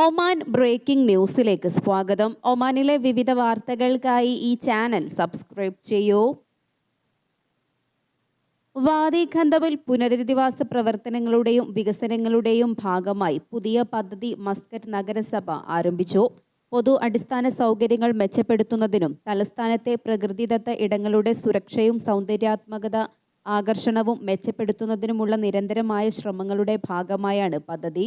Oman breaking ന്യൂസിലേക്ക് സ്വാഗതം. ഒമാനിലെ വിവിധ വാർത്തകൾക്കായി ഈ ചാനൽ സബ്സ്ക്രൈബ് ചെയ്യൂ. വാദി ഖന്തബിൽ പുനരധിവാസ പ്രവർത്തനങ്ങളുടെയും വികസനങ്ങളുടെയും ഭാഗമായി പുതിയ പദ്ധതി മസ്കറ്റ് നഗരസഭ ആരംഭിച്ചു. പൊതു അടിസ്ഥാന സൗകര്യങ്ങൾ മെച്ചപ്പെടുത്തുന്നതിനും തലസ്ഥാനത്തെ പ്രകൃതിദത്ത ഇടങ്ങളുടെ സുരക്ഷയും സൗന്ദര്യാത്മകത ആകർഷണവും മെച്ചപ്പെടുത്തുന്നതിനുമുള്ള നിരന്തരമായ ശ്രമങ്ങളുടെ ഭാഗമായാണ് പദ്ധതി.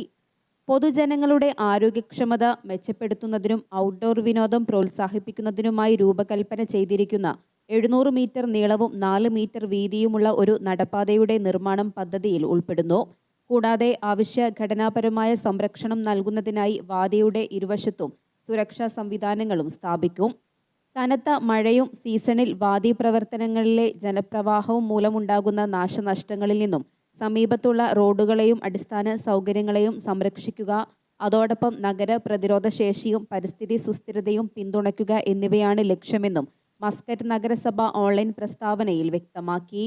പൊതുജനങ്ങളുടെ ആരോഗ്യക്ഷമത മെച്ചപ്പെടുത്തുന്നതിനും ഔട്ട്ഡോർ വിനോദം പ്രോത്സാഹിപ്പിക്കുന്നതിനുമായി രൂപകൽപ്പന ചെയ്തിരിക്കുന്ന എഴുന്നൂറ് മീറ്റർ നീളവും നാല് മീറ്റർ വീതിയുമുള്ള ഒരു നടപ്പാതയുടെ നിർമ്മാണം പദ്ധതിയിൽ ഉൾപ്പെടുന്നു. കൂടാതെ ആവശ്യ ഘടനാപരമായ സംരക്ഷണം നൽകുന്നതിനായി വാദിയുടെ ഇരുവശത്തും സുരക്ഷാ സംവിധാനങ്ങളും സ്ഥാപിക്കും. കനത്ത മഴയും സീസണിൽ വാദി പ്രവർത്തനങ്ങളിലെ ജനപ്രവാഹവും മൂലമുണ്ടാകുന്ന നാശനഷ്ടങ്ങളിൽ നിന്നും സമീപത്തുള്ള റോഡുകളെയും അടിസ്ഥാന സൗകര്യങ്ങളെയും സംരക്ഷിക്കുക. അതോടൊപ്പം നഗര പ്രതിരോധ ശേഷിയും പരിസ്ഥിതി സുസ്ഥിരതയും പിന്തുണയ്ക്കുക എന്നിവയാണ് ലക്ഷ്യമെന്നും മസ്കറ്റ് നഗരസഭ ഓൺലൈൻ പ്രസ്താവനയിൽ വ്യക്തമാക്കി.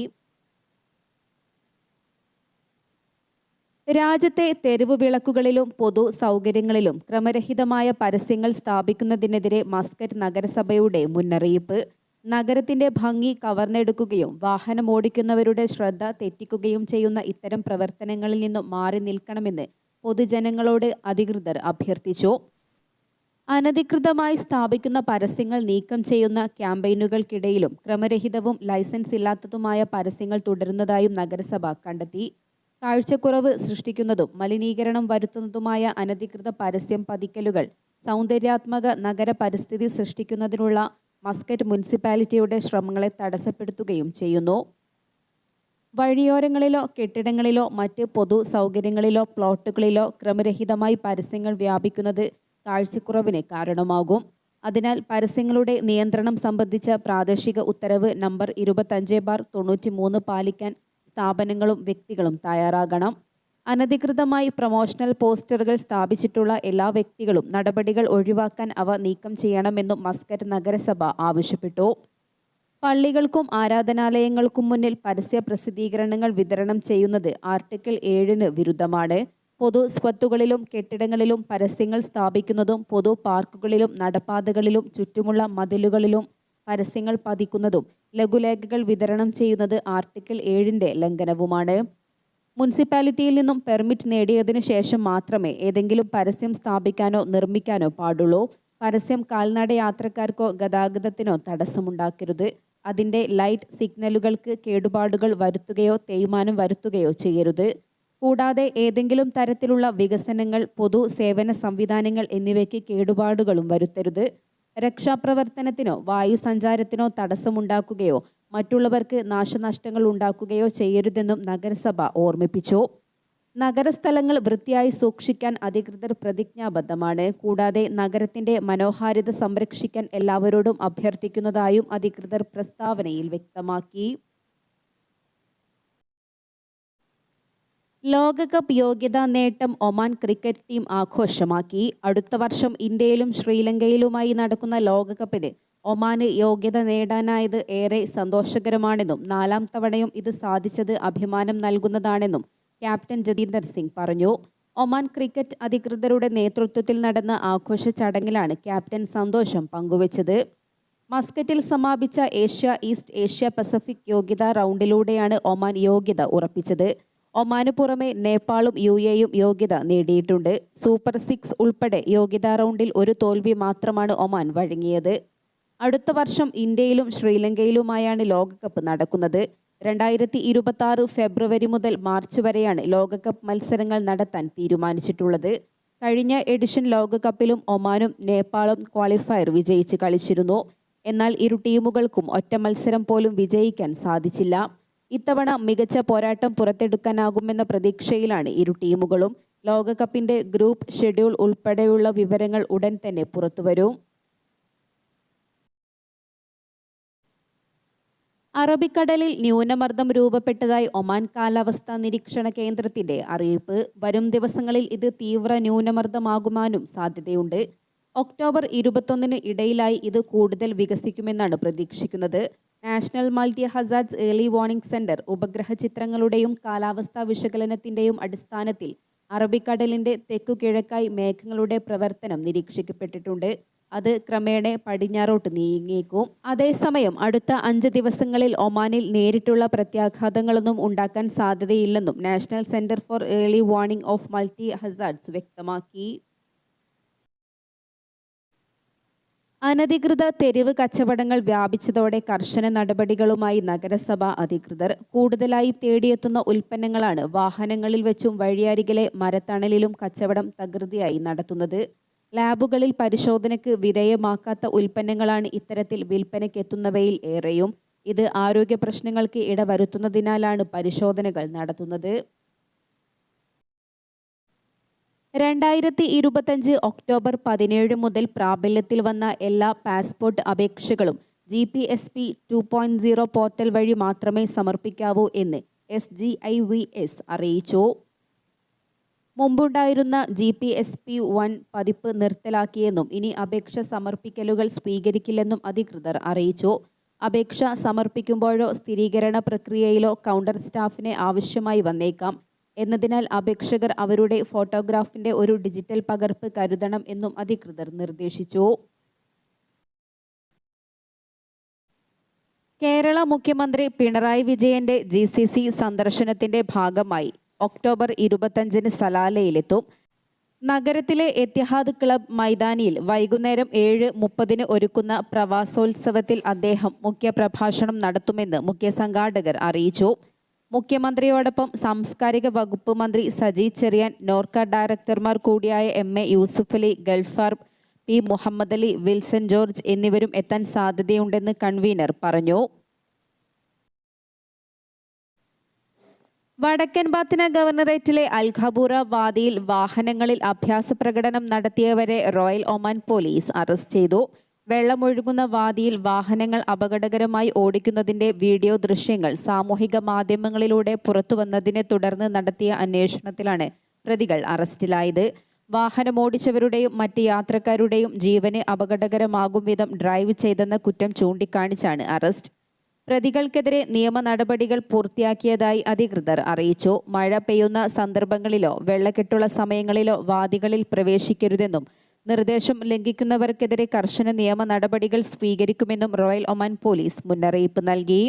രാജ്യത്തെ തെരുവ് വിളക്കുകളിലും പൊതു സൗകര്യങ്ങളിലും ക്രമരഹിതമായ പരസ്യങ്ങൾ സ്ഥാപിക്കുന്നതിനെതിരെ മസ്കറ്റ് നഗരസഭയുടെ മുന്നറിയിപ്പ്. നഗരത്തിന്റെ ഭംഗി കവർന്നെടുക്കുകയും വാഹനം ഓടിക്കുന്നവരുടെ ശ്രദ്ധ തെറ്റിക്കുകയും ചെയ്യുന്ന ഇത്തരം പ്രവർത്തനങ്ങളിൽ നിന്നും മാറി നിൽക്കണമെന്ന് പൊതുജനങ്ങളോട് അധികൃതർ അഭ്യർത്ഥിച്ചു. അനധികൃതമായി സ്ഥാപിക്കുന്ന പരസ്യങ്ങൾ നീക്കം ചെയ്യുന്ന ക്യാമ്പയിനുകൾക്കിടയിലും ക്രമരഹിതവും ലൈസൻസ് ഇല്ലാത്തതുമായ പരസ്യങ്ങൾ തുടരുന്നതായും നഗരസഭ കണ്ടെത്തി. കാഴ്ചക്കുറവ് സൃഷ്ടിക്കുന്നതും മലിനീകരണം വരുത്തുന്നതുമായ അനധികൃത പരസ്യം പതിക്കലുകൾ സൗന്ദര്യാത്മക നഗര പരിസ്ഥിതി സൃഷ്ടിക്കുന്നതിനുള്ള മസ്കറ്റ് മുനിസിപ്പാലിറ്റിയുടെ ശ്രമങ്ങളെ തടസ്സപ്പെടുത്തുകയും ചെയ്യുന്നു. വഴിയോരങ്ങളിലോ കെട്ടിടങ്ങളിലോ മറ്റ് പൊതു സൗകര്യങ്ങളിലോ പ്ലോട്ടുകളിലോ ക്രമരഹിതമായി പരസ്യങ്ങൾ വ്യാപിക്കുന്നത് കാഴ്ചക്കുറവിന് കാരണമാകും. അതിനാൽ പരസ്യങ്ങളുടെ നിയന്ത്രണം സംബന്ധിച്ച പ്രാദേശിക ഉത്തരവ് നമ്പർ ഇരുപത്തഞ്ച് ബാർ തൊണ്ണൂറ്റി മൂന്ന് പാലിക്കാൻ സ്ഥാപനങ്ങളും വ്യക്തികളും തയ്യാറാകണം. അനധികൃതമായി പ്രൊമോഷണൽ പോസ്റ്ററുകൾ സ്ഥാപിച്ചിട്ടുള്ള എല്ലാ വ്യക്തികളും നടപടികൾ ഒഴിവാക്കാൻ അവ നീക്കം ചെയ്യണമെന്നും മസ്കറ്റ് നഗരസഭ ആവശ്യപ്പെട്ടു. പള്ളികൾക്കും ആരാധനാലയങ്ങൾക്കും മുന്നിൽ പരസ്യ പ്രസിദ്ധീകരണങ്ങൾ വിതരണം ചെയ്യുന്നത് ആർട്ടിക്കിൾ ഏഴിന് വിരുദ്ധമാണ്. പൊതു സ്വത്തുകളിലും കെട്ടിടങ്ങളിലും പരസ്യങ്ങൾ സ്ഥാപിക്കുന്നതും പൊതു പാർക്കുകളിലും നടപ്പാതകളിലും ചുറ്റുമുള്ള മതിലുകളിലും പരസ്യങ്ങൾ പതിക്കുന്നതും ലഘുലേഖകൾ വിതരണം ചെയ്യുന്നത് ആർട്ടിക്കിൾ ഏഴിന്റെ ലംഘനവുമാണ്. മുനിസിപ്പാലിറ്റിയിൽ നിന്നും പെർമിറ്റ് നേടിയതിനു ശേഷം മാത്രമേ ഏതെങ്കിലും പരസ്യം സ്ഥാപിക്കാനോ നിർമ്മിക്കാനോ പാടുള്ളൂ. പരസ്യം കാൽനട യാത്രക്കാർക്കോ ഗതാഗതത്തിനോ തടസ്സമുണ്ടാക്കരുത്. അതിന്റെ ലൈറ്റ് സിഗ്നലുകൾക്ക് കേടുപാടുകൾ വരുത്തുകയോ തേയ്മാനം വരുത്തുകയോ ചെയ്യരുത്. കൂടാതെ ഏതെങ്കിലും തരത്തിലുള്ള വികസനങ്ങൾ പൊതു സേവന സംവിധാനങ്ങൾ എന്നിവയ്ക്ക് കേടുപാടുകളും വരുത്തരുത്. രക്ഷാപ്രവർത്തനത്തിനോ വായുസഞ്ചാരത്തിനോ തടസ്സമുണ്ടാക്കുകയോ മറ്റുള്ളവർക്ക് നാശനഷ്ടങ്ങൾ ഉണ്ടാക്കുകയോ ചെയ്യരുതെന്നും നഗരസഭ ഓർമ്മിപ്പിച്ചു. നഗരസ്ഥലങ്ങൾ വൃത്തിയായി സൂക്ഷിക്കാൻ അധികൃതർ പ്രതിജ്ഞാബദ്ധമാണ്. കൂടാതെ നഗരത്തിന്റെ മനോഹാരിത സംരക്ഷിക്കാൻ എല്ലാവരോടും അഭ്യർത്ഥിക്കുന്നതായും അധികൃതർ പ്രസ്താവനയിൽ വ്യക്തമാക്കി. ലോകകപ്പ് യോഗ്യതാ നേട്ടം ഒമാൻ ക്രിക്കറ്റ് ടീം ആഘോഷമാക്കി. അടുത്ത വർഷം ഇന്ത്യയിലും ശ്രീലങ്കയിലുമായി നടക്കുന്ന ലോകകപ്പിന് ഒമാന് യോഗ്യത നേടാനായത് ഏറെ സന്തോഷകരമാണെന്നും നാലാം തവണയും ഇത് സാധിച്ചത് അഭിമാനം നൽകുന്നതാണെന്നും ക്യാപ്റ്റൻ ജതീന്ദർ സിംഗ് പറഞ്ഞു. ഒമാൻ ക്രിക്കറ്റ് അധികൃതരുടെ നേതൃത്വത്തിൽ നടന്ന ആഘോഷ ചടങ്ങിലാണ് ക്യാപ്റ്റൻ സന്തോഷം പങ്കുവച്ചത്. മസ്കറ്റിൽ സമാപിച്ച ഏഷ്യ ഈസ്റ്റ് ഏഷ്യ പസഫിക് യോഗ്യതാ റൗണ്ടിലൂടെയാണ് ഒമാൻ യോഗ്യത ഉറപ്പിച്ചത്. ഒമാന് പുറമെ നേപ്പാളും യു എയും യോഗ്യത നേടിയിട്ടുണ്ട്. സൂപ്പർ സിക്സ് ഉൾപ്പെടെ യോഗ്യതാ റൗണ്ടിൽ ഒരു തോൽവി മാത്രമാണ് ഒമാൻ വഴങ്ങിയത്. അടുത്ത വർഷം ഇന്ത്യയിലും ശ്രീലങ്കയിലുമായാണ് ലോകകപ്പ് നടക്കുന്നത്. രണ്ടായിരത്തി ഇരുപത്തി ആറ് ഫെബ്രുവരി മുതൽ മാർച്ച് വരെയാണ് ലോകകപ്പ് മത്സരങ്ങൾ നടത്താൻ തീരുമാനിച്ചിട്ടുള്ളത്. കഴിഞ്ഞ എഡിഷൻ ലോകകപ്പിലും ഒമാനും നേപ്പാളും ക്വാളിഫയർ വിജയിച്ച് കളിച്ചിരുന്നു. എന്നാൽ ഇരു ടീമുകൾക്കും ഒറ്റ മത്സരം പോലും വിജയിക്കാൻ സാധിച്ചില്ല. ഇത്തവണ മികച്ച പോരാട്ടം പുറത്തെടുക്കാനാകുമെന്ന പ്രതീക്ഷയിലാണ് ഇരു ടീമുകളും. ലോകകപ്പിന്റെ ഗ്രൂപ്പ് ഷെഡ്യൂൾ ഉൾപ്പെടെയുള്ള വിവരങ്ങൾ ഉടൻ തന്നെ പുറത്തുവരും. അറബിക്കടലിൽ ന്യൂനമർദ്ദം രൂപപ്പെട്ടതായി ഒമാൻ കാലാവസ്ഥാ നിരീക്ഷണ കേന്ദ്രത്തിന്റെ അറിയിപ്പ്. വരും ദിവസങ്ങളിൽ ഇത് തീവ്ര ന്യൂനമർദ്ദമാകുവാനും സാധ്യതയുണ്ട്. ഒക്ടോബർ ഇരുപത്തൊന്നിന് ഇടയിലായി ഇത് കൂടുതൽ വികസിക്കുമെന്നാണ് പ്രതീക്ഷിക്കുന്നത്. National multi hazards early warning centre ഉപഗ്രഹ ചിത്രങ്ങളുടെയും കാലാവസ്ഥാ വിശകലനത്തിന്റെയും അടിസ്ഥാനത്തിൽ അറബിക്കടലിന്റെ തെക്കു കിഴക്കായി മേഘങ്ങളുടെ പ്രവർത്തനം നിരീക്ഷിക്കപ്പെട്ടിട്ടുണ്ട്. അത് ക്രമേണ പടിഞ്ഞാറോട്ട് നീങ്ങിയേക്കും. അതേസമയം അടുത്ത അഞ്ച് ദിവസങ്ങളിൽ ഒമാനിൽ നേരിട്ടുള്ള പ്രത്യാഘാതങ്ങളൊന്നും ഉണ്ടാക്കാൻ സാധ്യതയില്ലെന്നും national centre for early warning of multi hazards വ്യക്തമാക്കി. അനധികൃത തെരുവ് കച്ചവടങ്ങൾ വ്യാപിച്ചതോടെ കർശന നടപടികളുമായി നഗരസഭ അധികൃതർ കൂടുതലായി തേടിയെത്തുന്ന ഉൽപ്പന്നങ്ങളാണ് വാഹനങ്ങളിൽ വെച്ചും വഴിയരികിലെ മരത്തണലിലും കച്ചവടം തകൃതിയായി നടത്തുന്നത്. ലാബുകളിൽ പരിശോധനയ്ക്ക് വിധേയമാക്കാത്ത ഉൽപ്പന്നങ്ങളാണ് ഇത്തരത്തിൽ വിൽപ്പനയ്ക്കെത്തുന്നവയിൽ ഏറെയും. ഇത് ആരോഗ്യ പ്രശ്നങ്ങൾക്ക് ഇടവരുത്തുന്നതിനാലാണ് പരിശോധനകൾ നടത്തുന്നത്. രണ്ടായിരത്തി ഇരുപത്തഞ്ച് ഒക്ടോബർ പതിനേഴ് മുതൽ പ്രാബല്യത്തിൽ വന്ന എല്ലാ പാസ്പോർട്ട് അപേക്ഷകളും G P S P two point zero portal വഴി മാത്രമേ സമർപ്പിക്കാവൂ എന്ന് S G I V S അറിയിച്ചു. മുമ്പുണ്ടായിരുന്ന G P S P one പതിപ്പ് നിർത്തലാക്കിയെന്നും ഇനി അപേക്ഷ സമർപ്പിക്കലുകൾ സ്വീകരിക്കില്ലെന്നും അധികൃതർ അറിയിച്ചു. അപേക്ഷ സമർപ്പിക്കുമ്പോഴോ സ്ഥിരീകരണ പ്രക്രിയയിലോ കൗണ്ടർ സ്റ്റാഫിനെ ആവശ്യമായി വന്നേക്കാം. എന്നതിനാൽ അപേക്ഷകർ അവരുടെ ഫോട്ടോഗ്രാഫിന്റെ ഒരു ഡിജിറ്റൽ പകർപ്പ് കരുതണം എന്നും അധികൃതർ നിർദ്ദേശിച്ചു. കേരള മുഖ്യമന്ത്രി പിണറായി വിജയന്റെ ജി സന്ദർശനത്തിന്റെ ഭാഗമായി ഒക്ടോബർ ഇരുപത്തഞ്ചിന് സലാലയിലെത്തും. നഗരത്തിലെ എത്തിഹാദ് ക്ലബ് മൈതാനിയിൽ വൈകുന്നേരം ഏഴ് മുപ്പതിന് ഒരുക്കുന്ന പ്രവാസോത്സവത്തിൽ അദ്ദേഹം മുഖ്യ പ്രഭാഷണം നടത്തുമെന്ന് മുഖ്യ സംഘാടകർ അറിയിച്ചു. മുഖ്യമന്ത്രിയോടൊപ്പം സാംസ്കാരിക വകുപ്പ് മന്ത്രി സജി ചെറിയാൻ നോർക്ക ഡയറക്ടർമാർ കൂടിയായ M A Yusuffali Galfar P Muhammad Ali Wilson George എന്നിവരും എത്താൻ സാധ്യതയുണ്ടെന്ന് കൺവീനർ പറഞ്ഞു. വടക്കൻ ബാത്തിന ഗവർണറേറ്റിലെ അൽഖബൂറ വാദിയിൽ വാഹനങ്ങളിൽ അഭ്യാസ പ്രകടനം നടത്തിയവരെ റോയൽ ഒമാൻ പോലീസ് അറസ്റ്റ് ചെയ്തു. വെള്ളമൊഴുകുന്ന വാദിയിൽ വാഹനങ്ങൾ അപകടകരമായി ഓടിക്കുന്നതിന്റെ വീഡിയോ ദൃശ്യങ്ങൾ സാമൂഹിക മാധ്യമങ്ങളിലൂടെ പുറത്തുവന്നതിനെ തുടർന്ന് നടത്തിയ അന്വേഷണത്തിലാണ് പ്രതികൾ അറസ്റ്റിലായത്. വാഹനമോടിച്ചവരുടെയും മറ്റ് യാത്രക്കാരുടെയും ജീവന് അപകടകരമാകും വിധം ഡ്രൈവ് ചെയ്തെന്ന കുറ്റം ചൂണ്ടിക്കാണിച്ചാണ് അറസ്റ്റ്. പ്രതികൾക്കെതിരെ നിയമ നടപടികൾ പൂർത്തിയാക്കിയതായി അധികൃതർ അറിയിച്ചു. മഴ പെയ്യുന്ന സന്ദർഭങ്ങളിലോ വെള്ളക്കെട്ടുള്ള സമയങ്ങളിലോ വാദികളിൽ പ്രവേശിക്കരുതെന്നും നിർദ്ദേശം ലംഘിക്കുന്നവർക്കെതിരെ കർശന നിയമ നടപടികൾ സ്വീകരിക്കുമെന്നും റോയൽ ഒമാൻ പോലീസ് മുന്നറിയിപ്പ് നൽകി.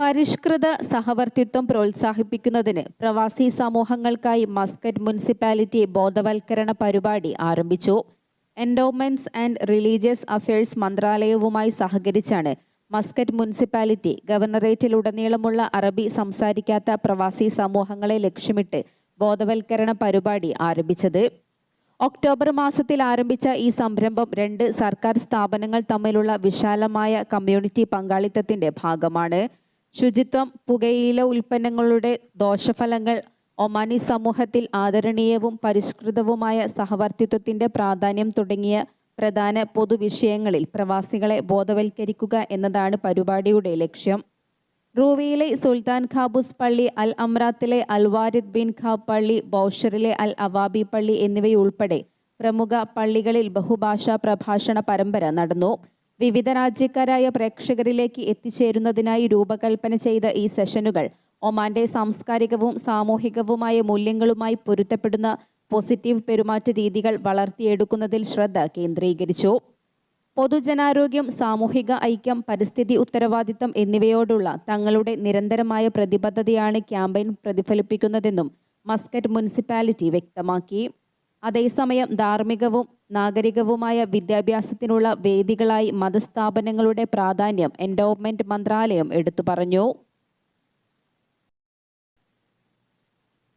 പരിഷ്കൃത സഹവർത്തിത്വം പ്രോത്സാഹിപ്പിക്കുന്നതിന് പ്രവാസി സമൂഹങ്ങൾക്കായി മസ്കറ്റ് മുനിസിപ്പാലിറ്റി ബോധവൽക്കരണ പരിപാടി ആരംഭിച്ചു. എൻഡോമെന്റ്സ് ആൻഡ് റിലീജിയസ് അഫയേഴ്സ് മന്ത്രാലയവുമായി സഹകരിച്ചാണ് മസ്കറ്റ് മുനിസിപ്പാലിറ്റി ഗവർണറേറ്റിലുടനീളമുള്ള അറബി സംസാരിക്കാത്ത പ്രവാസി സമൂഹങ്ങളെ ലക്ഷ്യമിട്ട് ബോധവൽക്കരണ പരിപാടി ആരംഭിച്ചത്. ഒക്ടോബർ മാസത്തിൽ ആരംഭിച്ച ഈ സംരംഭം രണ്ട് സർക്കാർ സ്ഥാപനങ്ങൾ തമ്മിലുള്ള വിശാലമായ കമ്മ്യൂണിറ്റി പങ്കാളിത്തത്തിന്റെ ഭാഗമാണ്. ശുചിത്വം പുകയില ഉൽപ്പന്നങ്ങളുടെ ദോഷഫലങ്ങൾ ഒമാനി സമൂഹത്തിൽ ആദരണീയവും പരിഷ്കൃതവുമായ സഹവർത്തിത്വത്തിന്റെ പ്രാധാന്യം തുടങ്ങിയ പ്രധാന പൊതുവിഷയങ്ങളിൽ പ്രവാസികളെ ബോധവൽക്കരിക്കുക എന്നതാണ് പരിപാടിയുടെ ലക്ഷ്യം. റൂവിയിലെ സുൽത്താൻ ഖാബൂസ് പള്ളി അൽ അമ്രാത്തിലെ അൽവാരിദ് ബിൻ ഖാബ് പള്ളി ബൗഷറിലെ അൽ അവാബി പള്ളി എന്നിവയുൾപ്പെടെ പ്രമുഖ പള്ളികളിൽ ബഹുഭാഷാ പ്രഭാഷണ പരമ്പര നടന്നു. വിവിധ രാജ്യക്കാരായ പ്രേക്ഷകരിലേക്ക് എത്തിച്ചേരുന്നതിനായി രൂപകൽപ്പന ചെയ്ത ഈ സെഷനുകൾ ഒമാന്റെ സാംസ്കാരികവും സാമൂഹികവുമായ മൂല്യങ്ങളുമായി പൊരുത്തപ്പെടുന്ന പോസിറ്റീവ് പെരുമാറ്റ രീതികൾ വളർത്തിയെടുക്കുന്നതിൽ ശ്രദ്ധ കേന്ദ്രീകരിച്ചു. പൊതുജനാരോഗ്യം സാമൂഹിക ഐക്യം പരിസ്ഥിതി ഉത്തരവാദിത്തം എന്നിവയോടുള്ള തങ്ങളുടെ നിരന്തരമായ പ്രതിബദ്ധതയാണ് ക്യാമ്പയിൻ പ്രതിഫലിപ്പിക്കുന്നതെന്നും മസ്കറ്റ് മുനിസിപ്പാലിറ്റി വ്യക്തമാക്കി. അതേസമയം ധാർമ്മികവും നാഗരികവുമായ വിദ്യാഭ്യാസത്തിനുള്ള വേദികളായി മതസ്ഥാപനങ്ങളുടെ പ്രാധാന്യം എൻഡോവ്മെന്റ് മന്ത്രാലയം എടുത്തു പറഞ്ഞു.